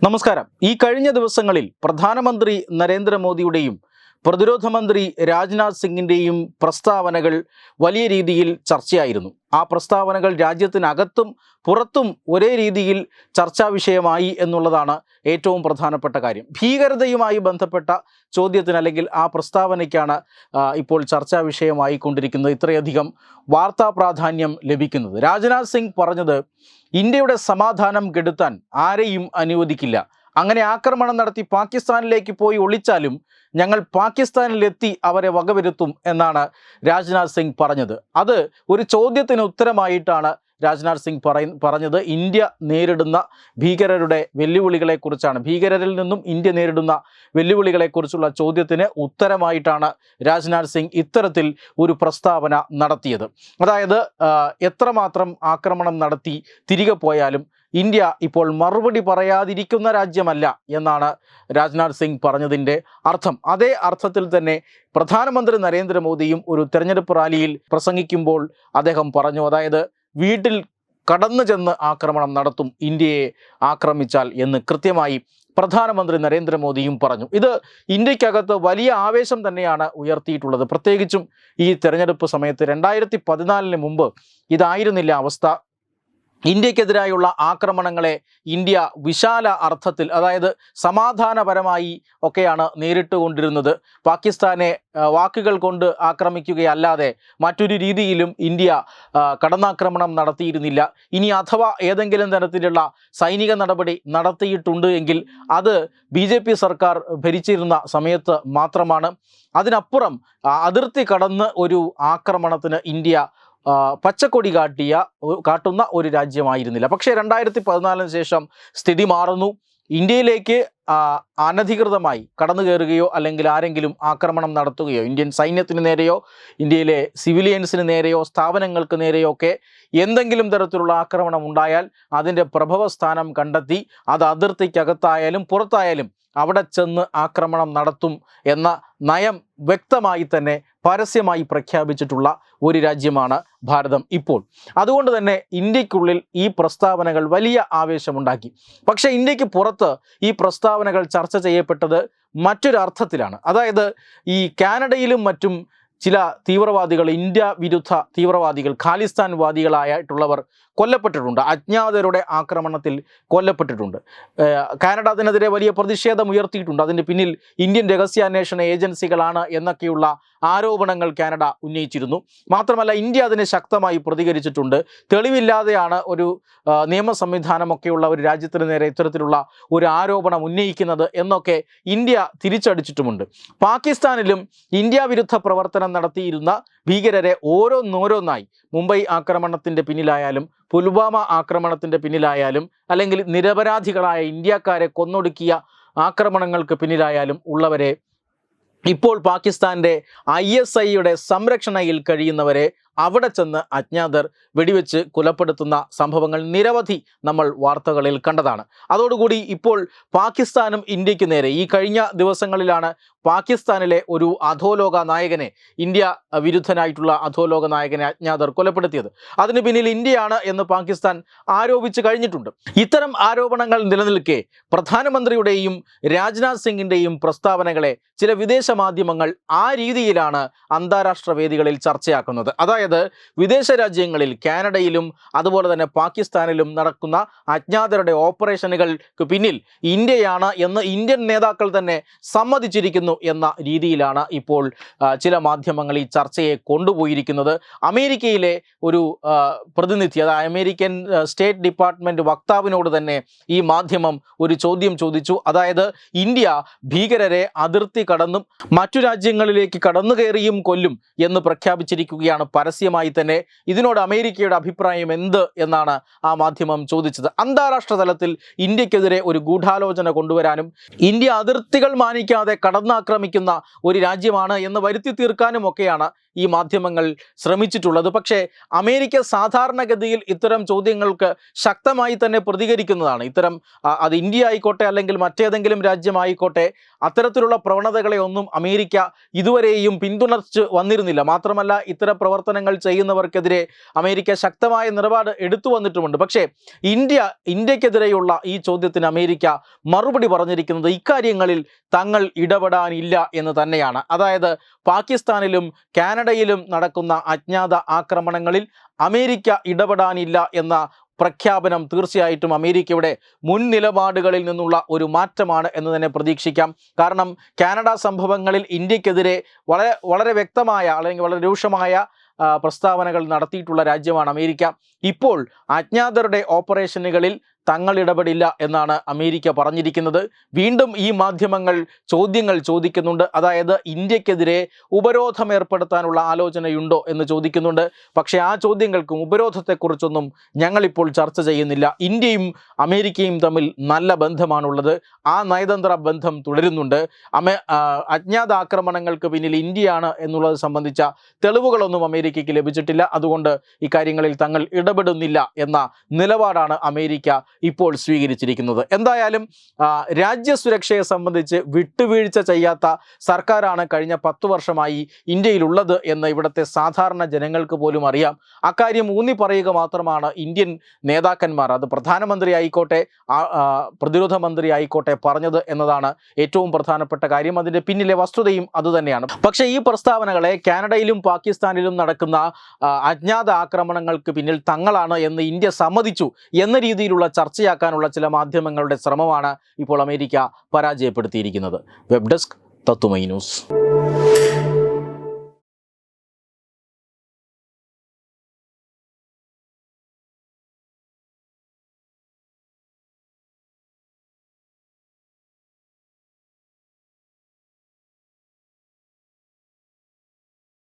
നമസ്കാരം. ഈ കഴിഞ്ഞ ദിവസങ്ങളിൽ പ്രധാനമന്ത്രി നരേന്ദ്രമോദിയുടെയും പ്രതിരോധ മന്ത്രി രാജ്നാഥ് സിംഗിന്റെയും പ്രസ്താവനകൾ വലിയ രീതിയിൽ ചർച്ചയായിരുന്നു. ആ പ്രസ്താവനകൾ രാജ്യത്തിനകത്തും പുറത്തും ഒരേ രീതിയിൽ ചർച്ചാ വിഷയമായി എന്നുള്ളതാണ് ഏറ്റവും പ്രധാനപ്പെട്ട കാര്യം. ഭീകരതയുമായി ബന്ധപ്പെട്ട ചോദ്യത്തിന് അല്ലെങ്കിൽ ആ പ്രസ്താവനയ്ക്കാണ് ഇപ്പോൾ ചർച്ചാ വിഷയമായി കൊണ്ടിരിക്കുന്നത് ഇത്രയധികം വാർത്താ പ്രാധാന്യം ലഭിക്കുന്നത്. രാജ്നാഥ് സിംഗ് പറഞ്ഞത് ഇന്ത്യയുടെ സമാധാനം കെടുത്താൻ ആരെയും അനുവദിക്കില്ല. അങ്ങനെ ആക്രമണം നടത്തി പാകിസ്ഥാനിലേക്ക് പോയി ഒളിച്ചാലും ഞങ്ങൾ പാകിസ്ഥാനിലെത്തി അവരെ വകവരുത്തും എന്നാണ് രാജ്നാഥ് സിംഗ് പറഞ്ഞത്. അത് ഒരു ചോദ്യത്തിന് ഉത്തരമായിട്ടാണ് രാജ്നാഥ് സിംഗ് പറയ പറഞ്ഞത്. ഇന്ത്യ നേരിടുന്ന ഭീകരരുടെ വെല്ലുവിളികളെക്കുറിച്ചാണ്. ഭീകരരിൽ നിന്നും ഇന്ത്യ നേരിടുന്ന വെല്ലുവിളികളെക്കുറിച്ചുള്ള ചോദ്യത്തിന് ഉത്തരമായിട്ടാണ് രാജ്നാഥ് സിംഗ് ഇത്തരത്തിൽ ഒരു പ്രസ്താവന നടത്തിയത്. അതായത് എത്രമാത്രം ആക്രമണം നടത്തി തിരികെ പോയാലും ഇന്ത്യ ഇപ്പോൾ മറുപടി പറയാതിരിക്കുന്ന രാജ്യമല്ല എന്നാണ് രാജ്നാഥ് സിംഗ് പറഞ്ഞതിന്റെ അർത്ഥം. അതേ അർത്ഥത്തിൽ തന്നെ പ്രധാനമന്ത്രി നരേന്ദ്രമോദിയും ഒരു തെരഞ്ഞെടുപ്പ് റാലിയിൽ പ്രസംഗിക്കുമ്പോൾ അദ്ദേഹം പറഞ്ഞു അതായത് വീട്ടിൽ കടന്നു ചെന്ന് ആക്രമണം നടത്തും ഇന്ത്യയെ ആക്രമിച്ചാൽ എന്ന് കൃത്യമായി പ്രധാനമന്ത്രി നരേന്ദ്രമോദിയും പറഞ്ഞു. ഇത് ഇന്ത്യക്കകത്ത് വലിയ ആവേശം തന്നെയാണ് ഉയർത്തിയിട്ടുള്ളത്. പ്രത്യേകിച്ചും ഈ തെരഞ്ഞെടുപ്പ് സമയത്ത് രണ്ടായിരത്തി പതിനാലിന് മുമ്പ് ഇതായിരുന്നില്ല അവസ്ഥ. ഇന്ത്യക്കെതിരായുള്ള ആക്രമണങ്ങളെ ഇന്ത്യ വിശാല അർത്ഥത്തിൽ അതായത് സമാധാനപരമായി ഒക്കെയാണ് നേരിട്ടുകൊണ്ടിരുന്നത്. പാകിസ്ഥാനെ വാക്കുകൾ കൊണ്ട് ആക്രമിക്കുകയല്ലാതെ മറ്റൊരു രീതിയിലും ഇന്ത്യ കടന്നാക്രമണം നടത്തിയിരുന്നില്ല. ഇനി അഥവാ ഏതെങ്കിലും തരത്തിലുള്ള സൈനിക നടപടി നടത്തിയിട്ടുണ്ട് എങ്കിൽ അത് ബി സർക്കാർ ഭരിച്ചിരുന്ന സമയത്ത് മാത്രമാണ്. അതിനപ്പുറം അതിർത്തി കടന്ന് ഒരു ആക്രമണത്തിന് ഇന്ത്യ പച്ചക്കൊടി കാട്ടിയ കാട്ടുന്ന ഒരു രാജ്യമായിരുന്നില്ല. പക്ഷേ രണ്ടായിരത്തി പതിനാലിന് ശേഷം സ്ഥിതി മാറുന്നു. ഇന്ത്യയിലേക്ക് അനധികൃതമായി കടന്നു കയറുകയോ അല്ലെങ്കിൽ ആരെങ്കിലും ആക്രമണം നടത്തുകയോ ഇന്ത്യൻ സൈന്യത്തിന് നേരെയോ ഇന്ത്യയിലെ സിവിലിയൻസിന് നേരെയോ സ്ഥാപനങ്ങൾക്ക് നേരെയോ ഒക്കെ എന്തെങ്കിലും തരത്തിലുള്ള ആക്രമണം ഉണ്ടായാൽ അതിന്റെ പ്രഭവ സ്ഥാനം കണ്ടെത്തി അത് അതിർത്തിക്കകത്തായാലും പുറത്തായാലും അവിടെ ചെന്ന് ആക്രമണം നടത്തും എന്ന നയം വ്യക്തമായി തന്നെ പരസ്യമായി പ്രഖ്യാപിച്ചിട്ടുള്ള ഒരു രാജ്യമാണ് ഭാരതം ഇപ്പോൾ. അതുകൊണ്ട് തന്നെ ഇന്ത്യക്കുള്ളിൽ ഈ പ്രസ്താവനകൾ വലിയ ആവേശമുണ്ടാക്കി. പക്ഷേ ഇന്ത്യയ്ക്ക് പുറത്ത് ഈ പ്രസ്താവനകൾ ചർച്ച ചെയ്യപ്പെട്ടത് മറ്റൊരർത്ഥത്തിലാണ് അതായത് ഈ കാനഡയിലും മറ്റും ചില തീവ്രവാദികൾ ഇന്ത്യ വിരുദ്ധ തീവ്രവാദികൾ ഖാലിസ്ഥാൻ വാദികളായിട്ടുള്ളവർ കൊല്ലപ്പെട്ടിട്ടുണ്ട്. അജ്ഞാതരുടെ ആക്രമണത്തിൽ കൊല്ലപ്പെട്ടിട്ടുണ്ട്. കാനഡ അതിനെതിരെ വലിയ പ്രതിഷേധം ഉയർത്തിയിട്ടുണ്ട്. അതിന്റെ പിന്നിൽ ഇന്ത്യൻ രഹസ്യാന്വേഷണ ഏജൻസികളാണ് എന്നൊക്കെയുള്ള ആരോപണങ്ങൾ കാനഡ ഉന്നയിച്ചിരുന്നു. മാത്രമല്ല ഇന്ത്യ അതിനെ ശക്തമായി പ്രതികരിച്ചിട്ടുണ്ട്. തെളിവില്ലാതെയാണ് ഒരു നിയമ സംവിധാനമൊക്കെയുള്ള ഒരു രാജ്യത്തിന് നേരെ ഇത്തരത്തിലുള്ള ഒരു ആരോപണം ഉന്നയിക്കുന്നത് എന്നൊക്കെ ഇന്ത്യ തിരിച്ചടിച്ചിട്ടുമുണ്ട്. പാകിസ്ഥാനിലും ഇന്ത്യ വിരുദ്ധ പ്രവർത്തനം നടത്തിയിരുന്ന ഭീകരരെ ഓരോന്നോരോന്നായി. മുംബൈ ആക്രമണത്തിന്റെ പിന്നിലായാലും പുൽവാമ ആക്രമണത്തിന്റെ പിന്നിലായാലും അല്ലെങ്കിൽ നിരപരാധികളായ ഇന്ത്യക്കാരെ കൊന്നൊടുക്കിയ ആക്രമണങ്ങൾക്ക് പിന്നിലായാലും ഉള്ളവരെ ഇപ്പോൾ പാകിസ്ഥാന്റെ ഐ എസ് ഐയുടെ സംരക്ഷണയിൽ കഴിയുന്നവരെ അവിടെ ചെന്ന് അജ്ഞാതർ വെടിവെച്ച് കൊലപ്പെടുത്തുന്ന സംഭവങ്ങൾ നിരവധി നമ്മൾ വാർത്തകളിൽ കണ്ടതാണ്. അതോടുകൂടി ഇപ്പോൾ പാകിസ്ഥാനും ഇന്ത്യയ്ക്ക് നേരെ ഈ കഴിഞ്ഞ ദിവസങ്ങളിലാണ് പാകിസ്ഥാനിലെ ഒരു അധോലോക നായകനെ ഇന്ത്യ വിരുദ്ധനായിട്ടുള്ള അധോലോക നായകനെ അജ്ഞാതർ കൊലപ്പെടുത്തിയത്. അതിന് പിന്നിൽ ഇന്ത്യയാണ് എന്ന് പാകിസ്ഥാൻ ആരോപിച്ച് കഴിഞ്ഞിട്ടുണ്ട്. ഇത്തരം ആരോപണങ്ങൾ നിലനിൽക്കെ പ്രധാനമന്ത്രിയുടെയും രാജ്നാഥ് സിംഗിന്റെയും പ്രസ്താവനകളെ ചില വിദേശ മാധ്യമങ്ങൾ ആ രീതിയിലാണ് അന്താരാഷ്ട്ര വേദികളിൽ ചർച്ചയാക്കുന്നത്. അതായത് വിദേശ രാജ്യങ്ങളിൽ കാനഡയിലും അതുപോലെ തന്നെ പാകിസ്ഥാനിലും നടക്കുന്ന അജ്ഞാതരുടെ ഓപ്പറേഷനുകൾക്ക് പിന്നിൽ ഇന്ത്യയാണ് എന്ന് ഇന്ത്യൻ നേതാക്കൾ തന്നെ സമ്മതിച്ചിരിക്കുന്നു എന്ന രീതിയിലാണ് ഇപ്പോൾ ചില മാധ്യമങ്ങൾ ഈ ചർച്ചയെ കൊണ്ടുപോയിരിക്കുന്നത്. അമേരിക്കയിലെ ഒരു പ്രതിനിധി അതായത് അമേരിക്കൻ സ്റ്റേറ്റ് ഡിപ്പാർട്ട്മെന്റ് വക്താവിനോട് തന്നെ ഈ മാധ്യമം ഒരു ചോദ്യം ചോദിച്ചു. അതായത് ഇന്ത്യ ഭീകരരെ അതിർത്തി കടന്നും മറ്റു രാജ്യങ്ങളിലേക്ക് കടന്നു കയറിയും കൊല്ലും എന്ന് പ്രഖ്യാപിച്ചിരിക്കുകയാണ് പരസ്യമായി തന്നെ ഇതിനോട് അമേരിക്കയുടെ അഭിപ്രായം എന്ത് എന്നാണ് ആ മാധ്യമം ചോദിച്ചത്. അന്താരാഷ്ട്ര തലത്തിൽ ഇന്ത്യക്കെതിരെ ഒരു ഗൂഢാലോചന കൊണ്ടുവരാനും ഇന്ത്യ അതിർത്തികൾ മാനിക്കാതെ കടന്നാക്രമിക്കുന്ന ഒരു രാജ്യമാണ് എന്ന് വരുത്തി തീർക്കാനും ഒക്കെയാണ് ഈ മാധ്യമങ്ങൾ ശ്രമിച്ചിട്ടുള്ളത്. പക്ഷേ അമേരിക്ക സാധാരണഗതിയിൽ ഇത്തരം ചോദ്യങ്ങൾക്ക് ശക്തമായി തന്നെ പ്രതികരിക്കുന്നതാണ്. ഇത്തരം അത് ഇന്ത്യ ആയിക്കോട്ടെ അല്ലെങ്കിൽ മറ്റേതെങ്കിലും രാജ്യമായിക്കോട്ടെ അത്തരത്തിലുള്ള പ്രവണതകളെ ഒന്നും അമേരിക്ക ഇതുവരെയും പിന്തുണച്ച് വന്നിരുന്നില്ല. മാത്രമല്ല ഇത്തരം പ്രവർത്തനങ്ങൾ ചെയ്യുന്നവർക്കെതിരെ അമേരിക്ക ശക്തമായ നിലപാട് എടുത്തു വന്നിട്ടുമുണ്ട്. പക്ഷേ ഇന്ത്യ ഇന്ത്യക്കെതിരെയുള്ള ഈ ചോദ്യത്തിന് അമേരിക്ക മറുപടി പറഞ്ഞിരിക്കുന്നത് ഇക്കാര്യങ്ങളിൽ തങ്ങൾ ഇടപെടാനില്ല എന്ന് തന്നെയാണ്. അതായത് പാകിസ്ഥാനിലും കാനഡയിലും നടക്കുന്ന അജ്ഞാത ആക്രമണങ്ങളിൽ അമേരിക്ക ഇടപെടാനില്ല എന്ന പ്രഖ്യാപനം തീർച്ചയായിട്ടും അമേരിക്കയുടെ മുൻ നിലപാടുകളിൽ നിന്നുള്ള ഒരു മാറ്റമാണ് എന്ന് തന്നെ പ്രതീക്ഷിക്കാം. കാരണം കാനഡ സംഭവങ്ങളിൽ ഇന്ത്യക്കെതിരെ വളരെ വളരെ വ്യക്തമായ അല്ലെങ്കിൽ വളരെ രൂക്ഷമായ പ്രസ്താവനകൾ നടത്തിയിട്ടുള്ള രാജ്യമാണ് അമേരിക്ക. ഇപ്പോൾ അജ്ഞാതരുടെ ഓപ്പറേഷനുകളിൽ തങ്ങൾ ഇടപെടില്ല എന്നാണ് അമേരിക്ക പറഞ്ഞിരിക്കുന്നത്. വീണ്ടും ഈ മാധ്യമങ്ങൾ ചോദ്യങ്ങൾ ചോദിക്കുന്നുണ്ട്. അതായത് ഇന്ത്യക്കെതിരെ ഉപരോധം ഏർപ്പെടുത്താനുള്ള ആലോചനയുണ്ടോ എന്ന് ചോദിക്കുന്നുണ്ട്. പക്ഷേ ആ ചോദ്യങ്ങൾക്കും ഉപരോധത്തെക്കുറിച്ചൊന്നും ഞങ്ങളിപ്പോൾ ചർച്ച ചെയ്യുന്നില്ല. ഇന്ത്യയും അമേരിക്കയും തമ്മിൽ നല്ല ബന്ധമാണുള്ളത്. ആ നയതന്ത്ര ബന്ധം തുടരുന്നുണ്ട്. അമേ അജ്ഞാത ആക്രമണങ്ങൾക്ക് പിന്നിൽ ഇന്ത്യയാണ് എന്നുള്ളത് സംബന്ധിച്ച തെളിവുകളൊന്നും അമേരിക്കയ്ക്ക് ലഭിച്ചിട്ടില്ല. അതുകൊണ്ട് ഇക്കാര്യങ്ങളിൽ തങ്ങൾ ഇടപെടുന്നില്ല എന്ന നിലപാടാണ് അമേരിക്ക ഇപ്പോൾ സ്വീകരിച്ചിരിക്കുന്നത്. എന്തായാലും രാജ്യസുരക്ഷയെ സംബന്ധിച്ച് വിട്ടുവീഴ്ച ചെയ്യാത്ത സർക്കാരാണ് കഴിഞ്ഞ പത്തു വർഷമായി ഇന്ത്യയിലുള്ളത് എന്ന് ഇവിടുത്തെ സാധാരണ ജനങ്ങൾക്ക് പോലും അറിയാം. അക്കാര്യം ഊന്നി പറയുക മാത്രമാണ് ഇന്ത്യൻ നേതാക്കന്മാർ. അത് പ്രധാനമന്ത്രി ആയിക്കോട്ടെ പ്രതിരോധ മന്ത്രി ആയിക്കോട്ടെ പറഞ്ഞത് എന്നതാണ് ഏറ്റവും പ്രധാനപ്പെട്ട കാര്യം. അതിന്റെ പിന്നിലെ വസ്തുതയും അതുതന്നെയാണ്. പക്ഷേ ഈ പ്രസ്താവനകളെ കാനഡയിലും പാകിസ്ഥാനിലും നടക്കുന്ന അജ്ഞാത ആക്രമണങ്ങൾക്ക് പിന്നിൽ തങ്ങളാണ് എന്ന് ഇന്ത്യ സമ്മതിച്ചു എന്ന രീതിയിലുള്ള ചർച്ചയാക്കാനുള്ള ചില മാധ്യമങ്ങളുടെ ശ്രമമാണ് ഇപ്പോൾ അമേരിക്ക പരാജയപ്പെടുത്തിയിരിക്കുന്നത്. വെബ് ഡെസ്ക് തത്തുമൈ ന്യൂസ്.